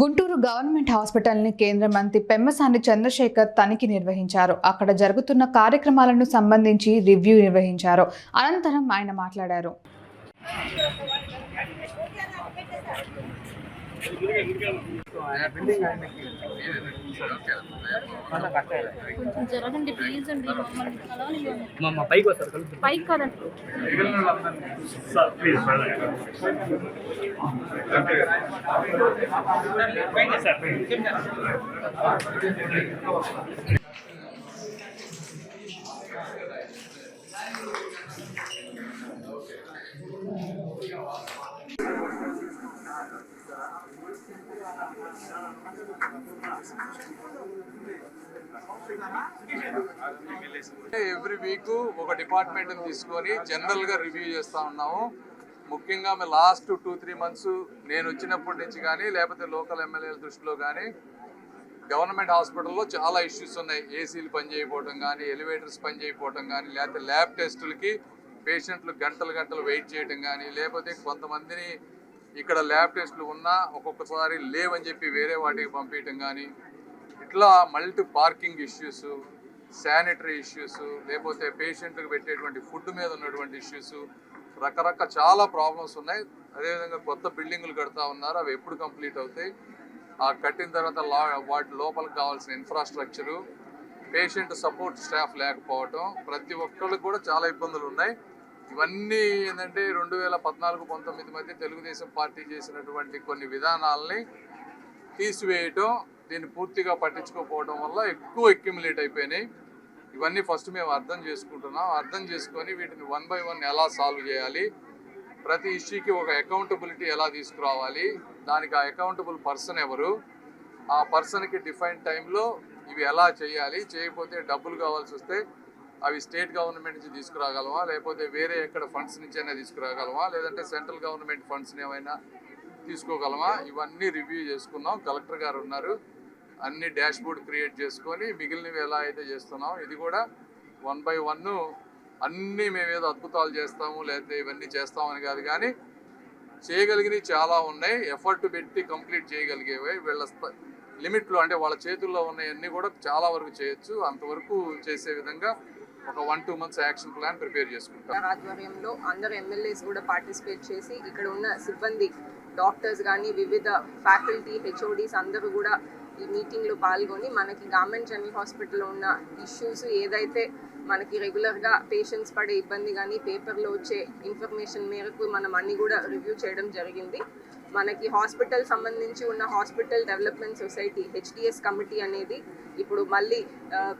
Guntur government హాస్పిటల్ని కేంద్ర మంత్రి పెమ్మసాని చంద్రశేఖర్ తనిఖీ నిర్వహించారు. అక్కడ జరుగుతున్న కార్యక్రమాలను సంబంధించి రివ్యూ నిర్వహించారు. అనంతరం ఆయన మాట్లాడారు. కొంచెం జరగండి ప్లీజ్ అండి మమ్మల్ని పైకి వస్తారు కలుపు పైకి కాదండి. ఎవ్రీ వీక్ ఒక డిపార్ట్మెంట్ తీసుకొని జనరల్గా రివ్యూ చేస్తా ఉన్నాము. ముఖ్యంగా మేము లాస్ట్ టూ త్రీ మంత్స్ నేను వచ్చినప్పటి నుంచి కానీ లేకపోతే లోకల్ ఎమ్మెల్యేల దృష్టిలో కానీ గవర్నమెంట్ హాస్పిటల్లో చాలా ఇష్యూస్ ఉన్నాయి. ఏసీలు పనిచేయకపోవటం కానీ ఎలివేటర్స్ పనిచేయకపోవటం కానీ లేకపోతే ల్యాబ్ టెస్టులకి పేషెంట్లు గంటలు గంటలు వెయిట్ చేయడం కానీ లేకపోతే కొంతమందిని ఇక్కడ ల్యాబ్ టెస్టులు ఉన్నా ఒక్కొక్కసారి లేవని చెప్పి వేరే వాటికి పంపించడం కానీ ఇట్లా multi parking issues sanitary issues లేకపోతే పేషెంట్కి పెట్టేటువంటి ఫుడ్ మీద ఉన్నటువంటి ఇష్యూస్ రకరకాల చాలా ప్రాబ్లమ్స్ ఉన్నాయి. అదేవిధంగా కొత్త బిల్డింగ్లు కడతా ఉన్నారు. అవి ఎప్పుడు కంప్లీట్ అవుతాయి. ఆ కట్టిన తర్వాత లా వాటి లోపలికి కావాల్సిన ఇన్ఫ్రాస్ట్రక్చరు పేషెంట్ సపోర్ట్ స్టాఫ్ లేకపోవటం ప్రతి ఒక్కళ్ళకి కూడా చాలా ఇబ్బందులు ఉన్నాయి. ఇవన్నీ ఏంటంటే రెండు వేల పద్నాలుగు పంతొమ్మిది మధ్య తెలుగుదేశం పార్టీ చేసినటువంటి కొన్ని విధానాలని తీసివేయటం దీన్ని పూర్తిగా పట్టించుకోకపోవడం వల్ల ఎక్కువ ఎక్యుములేట్ అయిపోయినాయి. ఇవన్నీ ఫస్ట్ మేము అర్థం చేసుకుంటున్నాం. అర్థం చేసుకొని వీటిని వన్ బై వన్ ఎలా సాల్వ్ చేయాలి? ప్రతి ఇష్యూకి ఒక అకౌంటబిలిటీ ఎలా తీసుకురావాలి? దానికి ఆ అకౌంటబుల్ పర్సన్ ఎవరు? ఆ పర్సన్కి డిఫైన్ టైంలో ఇవి ఎలా చేయాలి? చేయకపోతే డబ్బులు కావాల్సి వస్తే అవి స్టేట్ గవర్నమెంట్ నుంచి తీసుకురాగలమా లేకపోతే వేరే ఎక్కడ ఫండ్స్ నుంచి అయినా తీసుకురాగలమా లేదంటే సెంట్రల్ గవర్నమెంట్ ఫండ్స్ని ఏమైనా తీసుకోగలమా ఇవన్నీ రివ్యూ చేసుకున్నాం కలెక్టర్ గారు ఉన్నారు. అన్ని డాష్ బోర్డ్ క్రియేట్ చేసుకొని మిగిలినవి ఎలా అయితే చేస్తున్నాం ఇది కూడా వన్ బై వన్ అన్నీ మేము ఏదో అద్భుతాలు చేస్తాము లేకపోతే ఇవన్నీ చేస్తామని కాదు కానీ చేయగలిగినవి చాలా ఉన్నాయి. ఎఫర్ట్ పెట్టి కంప్లీట్ చేయగలిగేవి. వీళ్ళ లిమిట్లో అంటే వాళ్ళ చేతుల్లో ఉన్నవన్నీ కూడా చాలా వరకు చేయొచ్చు. అంతవరకు చేసే విధంగా ఒక one two months action plan prepare చేసుకుంటాం. ఆధ్వర్యంలో అందరు ఎమ్మెల్యేస్ కూడా పార్టిసిపేట్ చేసి ఇక్కడ ఉన్న సిబ్బంది డాక్టర్స్ కానీ వివిధ ఫ్యాకల్టీ హెచ్ఓడీస్ అందరూ కూడా ఈ మీటింగ్లో పాల్గొని మనకి గవర్నమెంట్ జనరల్ హాస్పిటల్లో ఉన్న ఇష్యూస్ ఏదైతే మనకి రెగ్యులర్గా పేషెంట్స్ పడే ఇబ్బంది కానీ పేపర్లో వచ్చే ఇన్ఫర్మేషన్ మేరకు మనం అన్ని కూడా రివ్యూ చేయడం జరిగింది. మనకి హాస్పిటల్ సంబంధించి ఉన్న hospital development society HDS committee అనేది ఇప్పుడు మళ్ళీ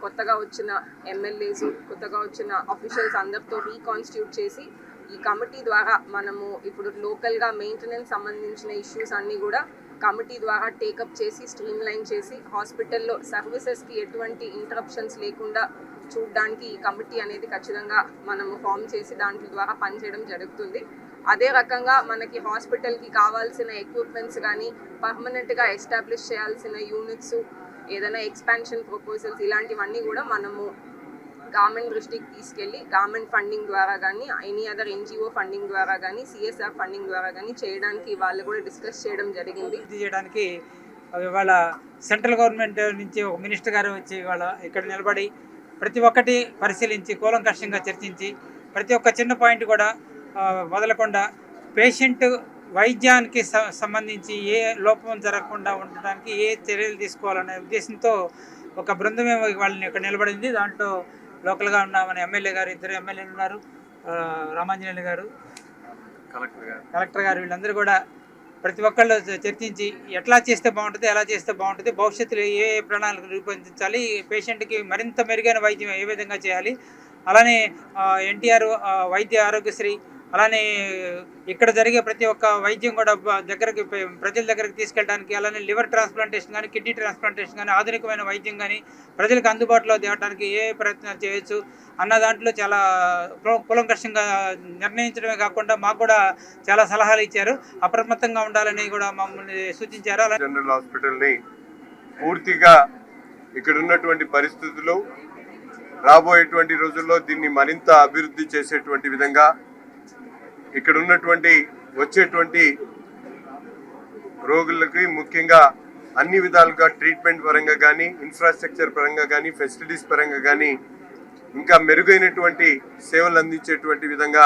కొత్తగా వచ్చిన ఎమ్మెల్యేస్ కొత్తగా వచ్చిన అఫీషియల్స్ అందరితో రీకాన్స్టిట్యూట్ చేసి ఈ కమిటీ ద్వారా మనము ఇప్పుడు లోకల్గా మెయింటెనెన్స్ సంబంధించిన ఇష్యూస్ అన్నీ కూడా కమిటీ ద్వారా టేకప్ చేసి స్ట్రీమ్ లైన్ చేసి హాస్పిటల్లో సర్వీసెస్కి ఎటువంటి ఇంటరప్షన్స్ లేకుండా చూడడానికి ఈ కమిటీ అనేది ఖచ్చితంగా మనము ఫామ్ చేసి దాంట్లో ద్వారా పనిచేయడం జరుగుతుంది. అదే రకంగా మనకి హాస్పిటల్కి కావాల్సిన ఎక్విప్మెంట్స్ కానీ పర్మనెంట్గా ఎస్టాబ్లిష్ చేయాల్సిన యూనిట్స్ ఏదైనా ఎక్స్పాన్షన్ ప్రపోజల్స్ ఇలాంటివన్నీ కూడా మనము గవర్నమెంట్ దృష్టికి తీసుకెళ్ళి గవర్నమెంట్ ఫండింగ్ ద్వారా కానీ ఎనీ అదర్ ఎన్జిఓ ఫండింగ్ ద్వారా కానీ సిఎస్ఆర్ ఫండింగ్ ద్వారా కానీ చేయడానికి వాళ్ళు కూడా డిస్కస్ చేయడం జరిగింది. చేయడానికి ఇవాళ సెంట్రల్ గవర్నమెంట్ నుంచి ఒక మినిస్టర్ గారు వచ్చి ఇవాళ ఇక్కడ నిలబడి ప్రతి ఒక్కటి పరిశీలించి కూలంకషంగా చర్చించి ప్రతి ఒక్క చిన్న పాయింట్ కూడా వదలకుండా పేషెంట్ వైద్యానికి సంబంధించి ఏ లోపం జరగకుండా ఉండడానికి ఏ చర్యలు తీసుకోవాలనే ఉద్దేశంతో ఒక బృందమే వాళ్ళని ఇక్కడ నిలబడింది. దాంట్లో లోకల్గా ఉన్న మన ఎమ్మెల్యే గారు ఇద్దరు ఎమ్మెల్యేలు ఉన్నారు. రామాంజనేయులు గారు కలెక్టర్ గారు. కలెక్టర్ గారు వీళ్ళందరూ కూడా ప్రతి ఒక్కళ్ళు చర్చించి ఎట్లా చేస్తే బాగుంటుంది ఎలా చేస్తే బాగుంటుంది భవిష్యత్తులో ఏ ఏ ప్రణాళిక రూపొందించాలి పేషెంట్కి మరింత మెరుగైన వైద్యం ఏ విధంగా చేయాలి. అలానే ఎన్టీఆర్ వైద్య ఆరోగ్యశ్రీ అలానే ఇక్కడ జరిగే ప్రతి ఒక్క వైద్యం కూడా దగ్గరకి దగ్గరికి ప్రజల దగ్గరికి తీసుకెళ్ళడానికి అలానే లివర్ ట్రాన్స్ప్లాంటేషన్ కానీ కిడ్నీ ట్రాన్స్ప్లాంటేషన్ కానీ ఆధునికమైన వైద్యం కానీ ప్రజలకు అందుబాటులో తేవడానికి ఏ ప్రయత్నాలు చేయొచ్చు అన్న దాంట్లో చాలా కుల- కులంకషంగా నిర్ణయించడమే కాకుండా మాకు కూడా చాలా సలహాలు ఇచ్చారు. అప్రమత్తంగా ఉండాలని కూడా మమ్మల్ని సూచించారు. అలా జనరల్ హాస్పిటల్ని పూర్తిగా ఇక్కడ ఉన్నటువంటి పరిస్థితులు రాబోయేటువంటి రోజుల్లో దీన్ని మరింత అభివృద్ధి చేసేటువంటి విధంగా ఇక్కడ ఉన్నటువంటి వచ్చేటువంటి రోగులకి ముఖ్యంగా అన్ని విధాలుగా ట్రీట్మెంట్ పరంగా కానీ ఇన్ఫ్రాస్ట్రక్చర్ పరంగా కానీ ఫెసిలిటీస్ పరంగా కానీ ఇంకా మెరుగైనటువంటి సేవలు అందించేటువంటి విధంగా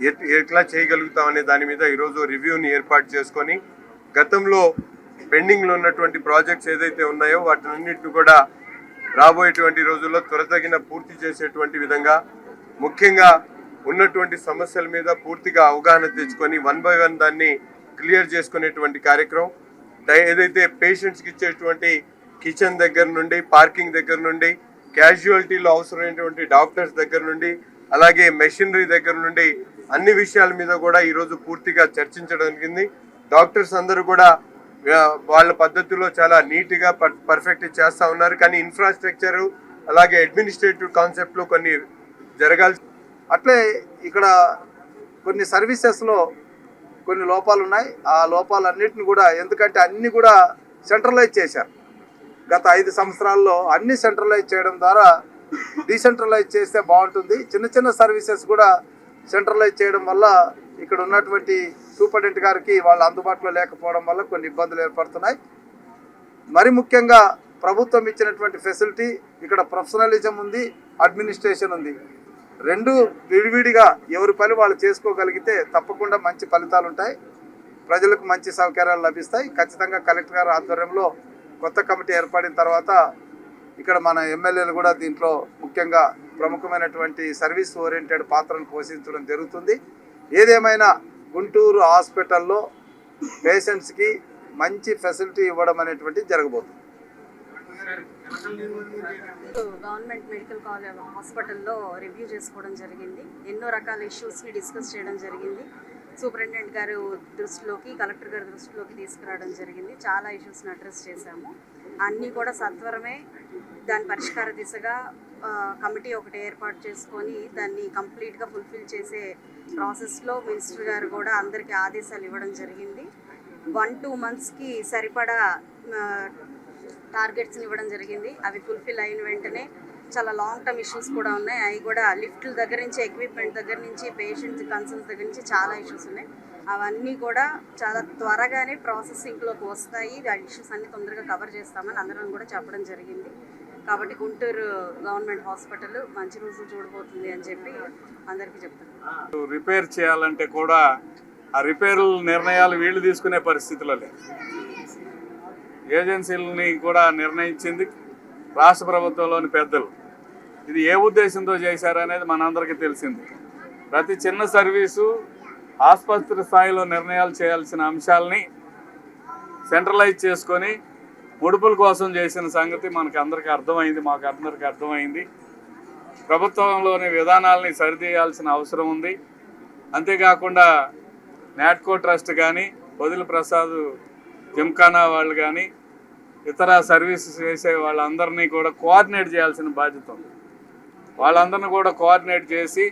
ఎట్- ఎట్లా చేయగలుగుతాం అనే దాని మీద ఈరోజు రివ్యూని ఏర్పాటు చేసుకొని గతంలో పెండింగ్లో ఉన్నటువంటి ప్రాజెక్ట్స్ ఏదైతే ఉన్నాయో వాటినన్నింటిని కూడా రాబోయేటువంటి రోజుల్లో త్వరతగిన పూర్తి చేసేటువంటి విధంగా ముఖ్యంగా ఉన్నటువంటి సమస్యల మీద పూర్తిగా అవగాహన తెచ్చుకొని వన్ బై వన్ దాన్ని క్లియర్ చేసుకునేటువంటి కార్యక్రమం. డై- ఏదైతే పేషెంట్స్కి ఇచ్చేటువంటి కిచెన్ దగ్గర నుండి పార్కింగ్ దగ్గర నుండి క్యాజువాలిటీలో అవసరమైనటువంటి డాక్టర్స్ దగ్గర నుండి అలాగే మెషినరీ దగ్గర నుండి అన్ని విషయాల మీద కూడా ఈరోజు పూర్తిగా చర్చించడం జరిగింది డాక్టర్స్ అందరూ కూడా వాళ్ళ పద్ధతిలో చాలా నీట్గా పర్ఫెక్ట్ చేస్తూ ఉన్నారు. కానీ ఇన్ఫ్రాస్ట్రక్చరు అలాగే అడ్మినిస్ట్రేటివ్ కాన్సెప్ట్లో కొన్ని జరగాల్సి అట్లే ఇక్కడ కొన్ని సర్వీసెస్లో కొన్ని లోపాలు ఉన్నాయి ఆ లోపాలన్నిటిని కూడా ఎందుకంటే అన్నీ కూడా సెంట్రలైజ్ చేశారు. గత ఐదు సంవత్సరాల్లో అన్ని సెంట్రలైజ్ చేయడం ద్వారా డీసెంట్రలైజ్ చేస్తే బాగుంటుంది. చిన్న చిన్న సర్వీసెస్ కూడా సెంట్రలైజ్ చేయడం వల్ల ఇక్కడ ఉన్నటువంటి సూపరింటెండెంట్ గారికి వాళ్ళు అందుబాటులో లేకపోవడం వల్ల కొన్ని ఇబ్బందులు ఏర్పడుతున్నాయి. మరి ముఖ్యంగా ప్రభుత్వం ఇచ్చినటువంటి ఫెసిలిటీ ఇక్కడ ప్రొఫెషనలిజం ఉంది అడ్మినిస్ట్రేషన్ ఉంది. రెండు విడివిడిగా ఎవరి పని వాళ్ళు చేసుకోగలిగితే తప్పకుండా మంచి ఫలితాలు ఉంటాయి. ప్రజలకు మంచి సౌకర్యాలు లభిస్తాయి. ఖచ్చితంగా కలెక్టర్ గారి ఆధ్వర్యంలో కొత్త కమిటీ ఏర్పడిన తర్వాత ఇక్కడ మన ఎమ్మెల్యేలు కూడా దీంట్లో ముఖ్యంగా ప్రముఖమైనటువంటి సర్వీస్ ఓరియంటెడ్ పాత్రను పోషించడం జరుగుతుంది. ఏదేమైనా గుంటూరు హాస్పిటల్లో పేషెంట్స్కి మంచి ఫెసిలిటీ ఇవ్వడం అనేటువంటి జరగబోతుంది. గవర్నమెంట్ మెడికల్ కాలేజ్ హాస్పిటల్లో రివ్యూ చేసుకోవడం జరిగింది. ఎన్నో రకాల ఇష్యూస్ని డిస్కస్ చేయడం జరిగింది. సూపరింటెండెంట్ గారు దృష్టిలోకి కలెక్టర్ గారి దృష్టిలోకి తీసుకురావడం జరిగింది. చాలా ఇష్యూస్ని అడ్రస్ చేశాము. అన్నీ కూడా సత్వరమే దాని పరిష్కార దిశగా కమిటీ ఒకటి ఏర్పాటు చేసుకొని దాన్ని కంప్లీట్గా ఫుల్ఫిల్ చేసే ప్రాసెస్లో మినిస్టర్ గారు కూడా అందరికీ ఆదేశాలు ఇవ్వడం జరిగింది. వన్ టూ మంత్స్కి సరిపడా టార్గెట్స్ని ఇవ్వడం జరిగింది. అవి ఫుల్ఫిల్ అయిన వెంటనే చాలా లాంగ్ టర్మ్ ఇష్యూస్ కూడా ఉన్నాయి. అవి కూడా లిఫ్ట్ల దగ్గర నుంచి ఎక్విప్మెంట్ దగ్గర నుంచి పేషెంట్స్ కన్సల్ట్ దగ్గర నుంచి చాలా ఇష్యూస్ ఉన్నాయి. అవన్నీ కూడా చాలా త్వరగానే ప్రాసెసింగ్లోకి వస్తాయి. ఆ ఇష్యూస్ అన్ని తొందరగా కవర్ చేస్తామని అందరం కూడా చెప్పడం జరిగింది. కాబట్టి గుంటూరు గవర్నమెంట్ హాస్పిటల్ మంచి రోజులు చూడబోతుంది అని చెప్పి అందరికీ చెప్తాను రిపేర్ చేయాలంటే కూడా ఆ రిపేర్ నిర్ణయాలు వీళ్ళు తీసుకునే పరిస్థితిలో లేదు ఏజెన్సీలని కూడా నిర్ణయించింది రాష్ట్ర ప్రభుత్వంలోని పెద్దలు. ఇది ఏ ఉద్దేశంతో చేశారనేది మనందరికీ తెలిసింది. ప్రతి చిన్న సర్వీసు ఆసుపత్రి స్థాయిలో నిర్ణయాలు చేయాల్సిన అంశాలని సెంట్రలైజ్ చేసుకొని ముడుపుల కోసం చేసిన సంగతి మనకు అందరికీ అర్థమైంది మాకు అందరికీ అర్థమైంది. ప్రభుత్వంలోని విధానాలని సరిచేయాల్సిన అవసరం ఉంది. అంతేకాకుండా నాట్కో ట్రస్ట్ కానీ వదిలి ప్రసాద్ జిమ్ఖానా వాళ్ళు కానీ ఇతర సర్వీసెస్ చేసే వాళ్ళందరినీ కూడా కోఆర్డినేట్ చేయాల్సిన బాధ్యత ఉంది. వాళ్ళందరినీ కూడా కోఆర్డినేట్ చేసి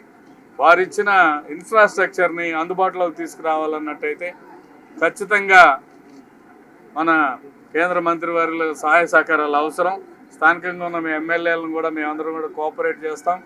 వారిచ్చిన ఇన్ఫ్రాస్ట్రక్చర్ని అందుబాటులోకి తీసుకురావాలన్నట్టయితే ఖచ్చితంగా మన కేంద్ర మంత్రి సహాయ సహకారాలు అవసరం. స్థానికంగా ఉన్న మీ ఎమ్మెల్యేలను కూడా మేమందరం కూడా కోఆపరేట్ చేస్తాం.